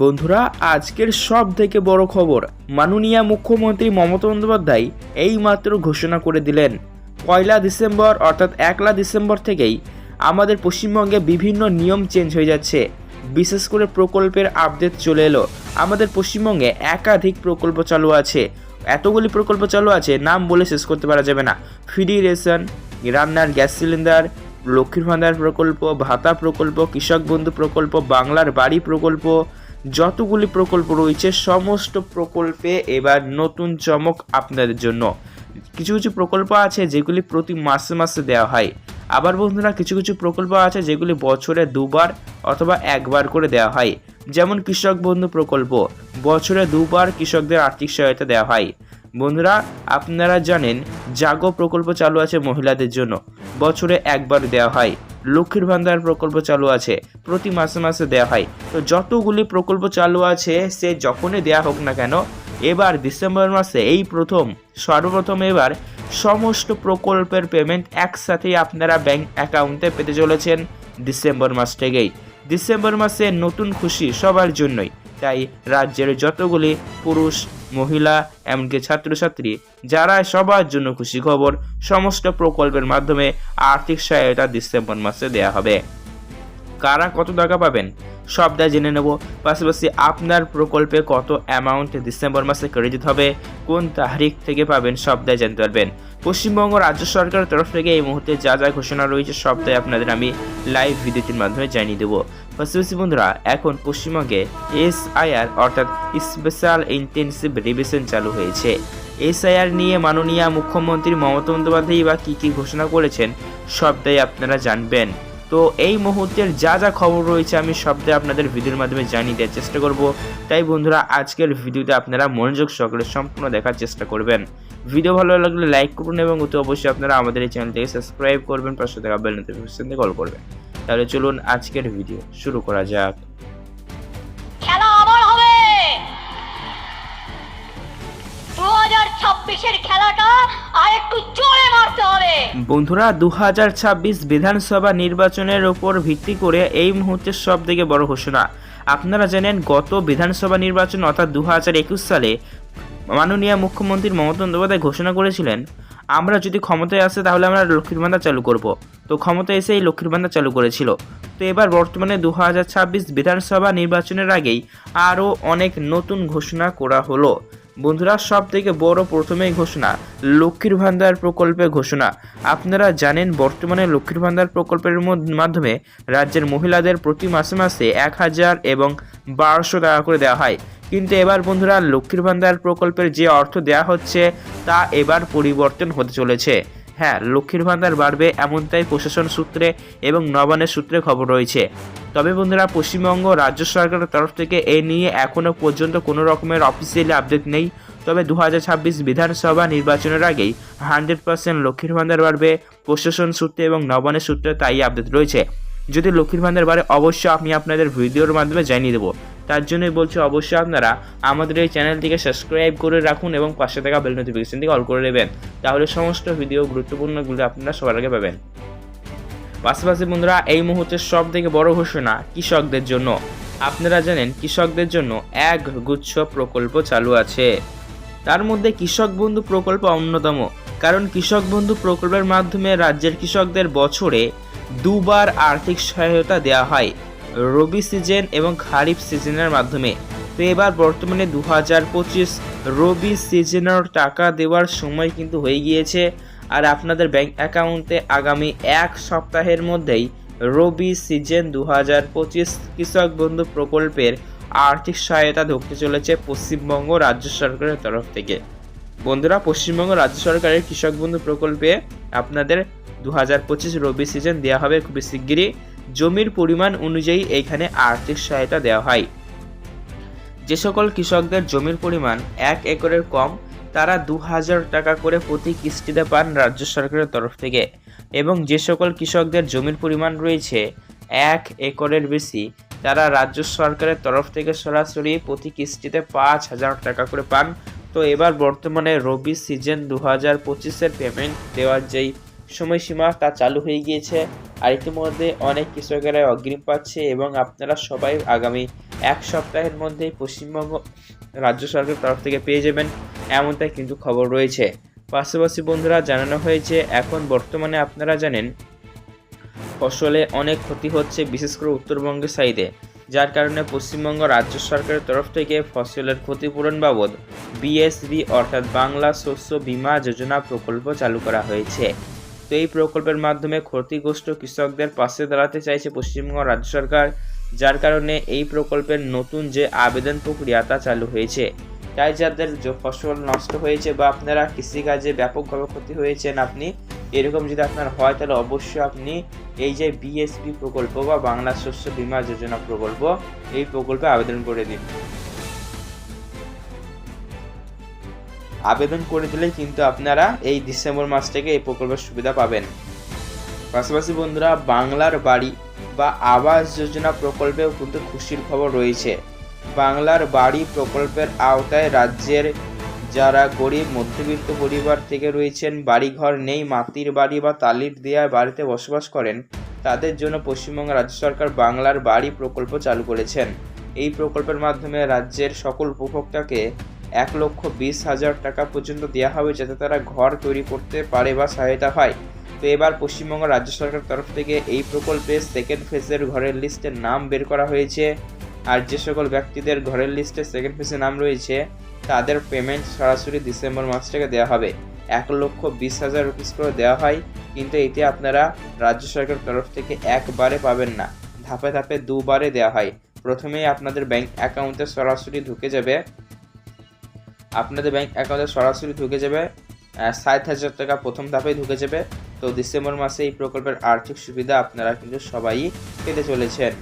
বন্ধুরা, আজকের সব থেকে বড় খবর, মাননীয় মুখ্যমন্ত্রী মমতা বন্দ্যোপাধ্যায় এই মাত্র ঘোষণা করে দিলেন। পয়লা ডিসেম্বর অর্থাৎ একলা ডিসেম্বর থেকেই আমাদের পশ্চিমবঙ্গে বিভিন্ন নিয়ম চেঞ্জ হয়ে যাচ্ছে। বিশেষ করে প্রকল্পের আপডেট চলে এলো। আমাদের পশ্চিমবঙ্গে একাধিক প্রকল্প চালু আছে। এতগুলি প্রকল্প চালু আছে, নাম বলে শেষ করতে পারা যাবে না। ফ্রি রেশন, রান্নার গ্যাস সিলিন্ডার, লক্ষ্মীর ভান্ডার প্রকল্প, ভাতা প্রকল্প, কৃষক বন্ধু প্রকল্প, বাংলার বাড়ি প্রকল্প যতগুলি প্রকল্প রয়েছে, সমস্ত প্রকল্পে এবার নতুন চমক আপনাদের জন্য। কিছু কিছু প্রকল্প আছে যেগুলি প্রতি মাসে মাসে দেওয়া হয়। আবার বন্ধুরা, কিছু কিছু প্রকল্প আছে যেগুলি বছরে দুবার অথবা একবার করে দেওয়া হয়। যেমন কৃষক বন্ধু প্রকল্প, বছরে দুবার কৃষকদের আর্থিক সহায়তা দেওয়া হয়। বন্ধুরা, আপনারা জানেন জাগো প্রকল্প চালু আছে মহিলাদের জন্য। বছরে একবার দেওয়া হয়। লক্ষ্মীর ভান্ডার প্রকল্প চালু আছে। প্রতি মাসে মাসে দেওয়া হয়। তো যতগুলি প্রকল্প চালু আছে, সে যখনই দেওয়া হোক না কেন, এবার ডিসেম্বর মাসে এই প্রথম, সর্বপ্রথম এবার সমস্ত প্রকল্পের পেমেন্ট একসাথেই আপনারা ব্যাংক অ্যাকাউন্টে পেতে চলেছেন ডিসেম্বর মাস থেকেই। ডিসেম্বর মাসে নতুন খুশি সবার জন্যই। তাই রাজ্যের যতগুলি পুরুষ, মহিলা, এমনকি ছাত্রছাত্রী যারা সবার জন্য খুশি খবর, সমস্ত প্রকল্পের মাধ্যমে আর্থিক সহায়তা ডিসেম্বর মাসে দেওয়া হবে। কারা কত টাকা পাবেন? সবটা জেনে নেব। পাশাপাশি আপনার প্রকল্পে কত অ্যামাউন্ট ডিসেম্বর মাসে ক্রেডিট হবে? কোন তারিখ থেকে পাবেন? সবটাই জানতে পারবেন। পশ্চিমবঙ্গ রাজ্য সরকারের তরফ থেকে এই মুহূর্তে যা যা ঘোষণা রয়েছে সবটাই আপনাদের আমি লাইভ ভিডিওটির মাধ্যমে জানিয়ে দেবো। পাশাপাশি বন্ধুরা, এখন পশ্চিমবঙ্গে এসআইআর অর্থাৎ স্পেশাল ইন্টেনসিভ রিভিশন চালু হয়েছে। এসআইআর নিয়ে মাননীয় মুখ্যমন্ত্রী মমতা বন্দ্যোপাধ্যায় বা কী কী ঘোষণা করেছেন, সবটাই আপনারা জানবেন। তো এই মুহূর্তের যা যা খবর রয়েছে আমি সবটাই আপনাদের ভিডিওর মাধ্যমে জানিয়ে দেওয়ার চেষ্টা করব। তাই বন্ধুরা, আজকের ভিডিওতে আপনারা মনোযোগ সহকারে সম্পূর্ণ দেখার চেষ্টা করবেন। ভিডিও ভালো লাগলে লাইক করুন এবং অতি অবশ্যই আপনারা আমাদের এই চ্যানেলটিকে সাবস্ক্রাইব করবেন, পাশে থাকা বেল নোটিফিকেশন কল করবেন। তাহলে চলুন আজকের ভিডিও শুরু করা যাক। ছাব্বিশের খেলাটা আর একটু জোরে মারতে হবে। বন্ধুরা দু হাজার ছাব্বিশ বিধানসভা নির্বাচনের উপর ভিত্তি করে এই মুহূর্তের সব থেকে বড় ঘোষণা। আপনারা জানেন, গত বিধানসভা নির্বাচন অর্থাৎ দু হাজার একুশ সালে মাননীয় মুখ্যমন্ত্রী মমতা বন্দ্যোপাধ্যায় ঘোষণা করেছিলেন, আমরা যদি ক্ষমতায় আসে তাহলে আমরা লক্ষ্মীর ভান্ডার চালু করব। তো ক্ষমতায় এসে এই লক্ষ্মীর ভান্ডার চালু করেছিল। তো এবার বর্তমানে দু হাজার ছাব্বিশ বিধানসভা নির্বাচনের আগেই আরও অনেক নতুন ঘোষণা করা হলো। বন্ধুরা সব থেকে বড় প্রথমেই ঘোষণা, লক্ষ্মীর ভান্ডার প্রকল্পে ঘোষণা। আপনারা জানেন, বর্তমানে লক্ষ্মীর ভান্ডার প্রকল্পের মাধ্যমে রাজ্যের মহিলাদের প্রতি মাসে মাসে এক হাজার এবং বারোশো টাকা করে দেওয়া হয়। কিন্তু এবার বন্ধুরা, লক্ষ্মীর ভান্ডার প্রকল্পের যে অর্থ দেওয়া হচ্ছে, তা এবার পরিবর্তন হতে চলেছে। হ্যাঁ লক্ষ্মীর ভান্ডার বাড়বে এমনটাই প্রশাসন সূত্রে এবং নবানের সূত্রে খবর রয়েছে। তবে বন্ধুরা, পশ্চিমবঙ্গ রাজ্য সরকারের তরফ থেকে এ নিয়ে এখনও পর্যন্ত কোনো রকমের অফিসিয়ালি আপডেট নেই। তবে দু হাজার ছাব্বিশ বিধানসভা নির্বাচনের আগেই হান্ড্রেড পার্সেন্ট লক্ষ্মীর ভান্ডার বাড়বে প্রশাসন সূত্রে এবং নবানের সূত্রে তাই আপডেট রয়েছে। যদি লক্ষ্মীর ভান্ডার বাড়ে, অবশ্যই আমি আপনাদের ভিডিওর মাধ্যমে জানিয়ে দেবো। তার জন্যই বলছি অবশ্যই আপনারা আমাদের এই চ্যানেলটিকে সাবস্ক্রাইব করে রাখুন এবং পাশে থাকা বেল নোটিফিকেশনটিকে অল করে নেবেন। তাহলে সমস্ত ভিডিও গুরুত্বপূর্ণগুলো আপনারা সবার আগে পাবেন। পাশাপাশি বন্ধুরা, এই মুহূর্তের সব থেকে বড় ঘোষণা কৃষকদের জন্য। আপনারা জানেন, কৃষকদের জন্য এক গুচ্ছ প্রকল্প চালু আছে। তার মধ্যে কৃষক বন্ধু প্রকল্প অন্যতম। কারণ কৃষক বন্ধু প্রকল্পের মাধ্যমে রাজ্যের কৃষকদের বছরে দুবার আর্থিক সহায়তা দেওয়া হয়। রবি সিজন এবং খারিফ সিজনের মাধ্যমে। তো এবার বর্তমানে দু হাজার পঁচিশ রবি সিজনের টাকা দেওয়ার সময় কিন্তু হয়ে গিয়েছে। আর আপনাদের ব্যাংক অ্যাকাউন্টে আগামী এক সপ্তাহের মধ্যেই রবি সিজন দু হাজার পঁচিশ কৃষক বন্ধু প্রকল্পের আর্থিক সহায়তা ঢুকতে চলেছে পশ্চিমবঙ্গ রাজ্য সরকারের তরফ থেকে। বন্ধুরা, পশ্চিমবঙ্গ রাজ্য সরকারের কৃষক বন্ধু প্রকল্পে আপনাদের দু হাজার পঁচিশ রবি সিজন দেওয়া হবে খুবই শিগগিরই। জমির পরিমাণ অনুযায়ী এইখানে আর্থিক সহায়তা দেওয়া হয়। যে সকল কৃষকদের জমির পরিমাণ এক একরের কম, তারা দু হাজার টাকা করে প্রতি কিস্তিতে পান রাজ্য সরকারের তরফ থেকে এবং যে সকল কৃষকদের জমির পরিমাণ রয়েছে এক একরের বেশি, তারা রাজ্য সরকারের তরফ থেকে সরাসরি প্রতি কিস্তিতে পাঁচ হাজার টাকা করে পান। তো এবার বর্তমানে রবি সিজন দু হাজার পঁচিশের পেমেন্ট দেওয়ার যেই সময়সীমা তা চালু হয়ে গিয়েছে। আর ইতিমধ্যে অনেক কৃষকেরা অগ্রিম পাচ্ছে এবং আপনারা সবাই আগামী এক সপ্তাহের মধ্যেই পশ্চিমবঙ্গ রাজ্য সরকারের তরফ থেকে পেয়ে যাবেন এমনটাই কিন্তু খবর রয়েছে। পাশাপাশি বন্ধুরা, জানানো হয়েছে, এখন বর্তমানে আপনারা জানেন, ফসলে অনেক ক্ষতি হচ্ছে বিশেষ করে উত্তরবঙ্গের সাইডে। যার কারণে পশ্চিমবঙ্গ রাজ্য সরকারের তরফ থেকে ফসলের ক্ষতিপূরণ বাবদ বিএসবি অর্থাৎ বাংলা শস্য বীমা যোজনা প্রকল্প চালু করা হয়েছে। তো এই প্রকল্পের মাধ্যমে ক্ষতিগ্রস্ত কৃষকদের পাশে দাঁড়াতে চাইছে পশ্চিমবঙ্গ রাজ্য সরকার, যার কারণে এই প্রকল্পের নতুন যে আবেদন প্রক্রিয়া তা চালু হয়েছে। তাই যাদের ফসল নষ্ট হয়েছে বা আপনারা কৃষিকাজে ব্যাপকভাবে ক্ষতি হয়েছেন আপনি, এরকম যদি আপনার হয় তাহলে অবশ্যই আপনি এই যে বিএসপি প্রকল্প বা বাংলা শস্য বীমা যোজনা প্রকল্প, এই প্রকল্পে আবেদন করে দিন। আবেদন করে দিলেই কিন্তু আপনারা এই ডিসেম্বর মাস থেকে এই প্রকল্পের সুবিধা পাবেন। পাশাপাশি বন্ধুরা, বাংলার বাড়ি বা আবাস যোজনা প্রকল্পেও কিন্তু খুশির খবর রয়েছে। বাংলার বাড়ি প্রকল্পের আওতায় রাজ্যের যারা গরিব, মধ্যবিত্ত পরিবার থেকে রয়েছেন, বাড়িঘর নেই, মাটির বাড়ি বা তালির দেওয়া বাড়িতে বসবাস করেন, তাদের জন্য পশ্চিমবঙ্গ রাজ্য সরকার বাংলার বাড়ি প্রকল্প চালু করেছেন। এই প্রকল্পের মাধ্যমে রাজ্যের সকল উপভোক্তাকে এক লক্ষ বিশ হাজার টাকা পর্যন্ত দেওয়া হবে যাতে তারা ঘর তৈরি করতে পারে বা সহায়তা পায়। তো এবার পশ্চিমবঙ্গ রাজ্য সরকার তরফ থেকে এই প্রকল্পে সেকেন্ড ফেজের ঘরের লিস্টের নাম বের করা হয়েছে। আর যে সকল ব্যক্তিদের ঘরের লিস্টে সেকেন্ড ফেজে নাম রয়েছে, তাদের পেমেন্ট সরাসরি ডিসেম্বর মাস থেকে দেওয়া হবে। এক লক্ষ বিশ হাজার রুপিস করে দেওয়া হয়, কিন্তু এতে আপনারা রাজ্য সরকারের তরফ থেকে একবারে পাবেন না। ধাপে ধাপে দুবারে দেওয়া হয়। প্রথমেই আপনাদের ব্যাংক অ্যাকাউন্টে সরাসরি ঢুকে যাবে। আপনাদের ব্যাংক অ্যাকাউন্টে সরাসরি ঢুকে যাবে ষাট হাজার টাকা প্রথম ধাপে ঢুকে যাবে। তো ডিসেম্বর মাসে এই প্রকল্পের আর্থিক সুবিধা আপনারা কিন্তু সবাই পেতে চলেছেন।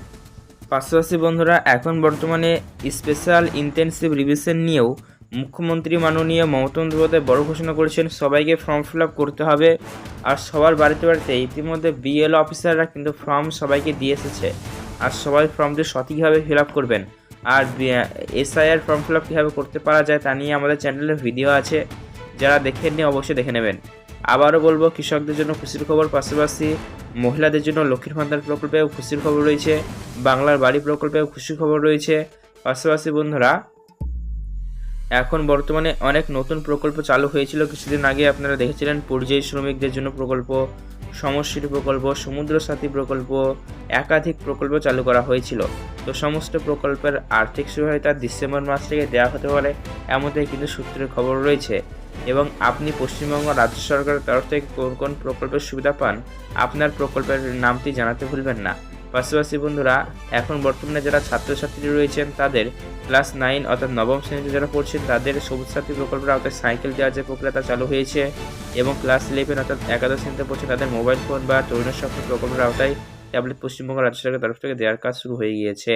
পাশাপাশি বন্ধুরা, এখন বর্তমানে স্পেশাল ইন্টেন্সিভ রিভিশন নিয়েও মুখ্যমন্ত্রী মাননীয় মমতা বন্দ্যোপাধ্যায় বড় ঘোষণা করেছেন, সবাইকে ফর্ম ফিল করতে হবে। আর সবার বাড়িতে বাড়িতে ইতিমধ্যে বিএল অফিসাররা কিন্তু ফর্ম সবাইকে দিয়ে এসেছে। আর সবাই ফর্মটি সঠিকভাবে ফিল আপ করবেন। আর এসআইআর ফর্ম ফিল আপ কীভাবে করতে পারা যায় তা নিয়ে আমাদের চ্যানেলে ভিডিও আছে। যারা দেখেননি অবশ্যই দেখে নেবেন। আবারও বলব, কৃষকদের জন্য খুশির খবর, পাশাপাশি মহিলাদের জন্য লক্ষ্মীর ভান্ডার প্রকল্পেও খুশির খবর রয়েছে। বাংলার বাড়ি প্রকল্পেও খুশির খবর রয়েছে। পাশাপাশি বন্ধুরা, এখন বর্তমানে অনেক নতুন প্রকল্প চালু হয়েছিল। কিছুদিন আগে আপনারা দেখেছিলেন পরিযায়ী শ্রমিকদের জন্য প্রকল্প সমশ্রী প্রকল্প সমুদ্র সাথী প্রকল্প, একাধিক প্রকল্প চালু করা হয়েছিল। তো সমস্ত প্রকল্পের আর্থিক সহায়তা ডিসেম্বর মাস থেকে দেওয়া হতে পারে এমনটাই কিন্তু সূত্রের খবর রয়েছে। এবং আপনি পশ্চিমবঙ্গ রাজ্য সরকারের তরফ থেকে কোন কোন প্রকল্পের সুবিধা পান, আপনার প্রকল্পের নামটি জানাতে ভুলবেন না। পাশাপাশি বন্ধুরা, এখন বর্তমানে যারা ছাত্রছাত্রী রয়েছেন তাদের ক্লাস নাইন অর্থাৎ নবম শ্রেণীতে যারা পড়ছেন, তাদের সবুজ সাথী প্রকল্পের আওতায় সাইকেল দেওয়ার যে প্রক্রিয়া তা চালু হয়েছে এবং ক্লাস ইলেভেন অর্থাৎ একাদশ শ্রেণীতে পড়ছে তাদের মোবাইল ফোন বা তরুণ শক্তি প্রকল্পের আওতায় ট্যাবলেট পশ্চিমবঙ্গ রাজ্য সরকারের তরফ থেকে দেওয়ার কাজ শুরু হয়ে গিয়েছে।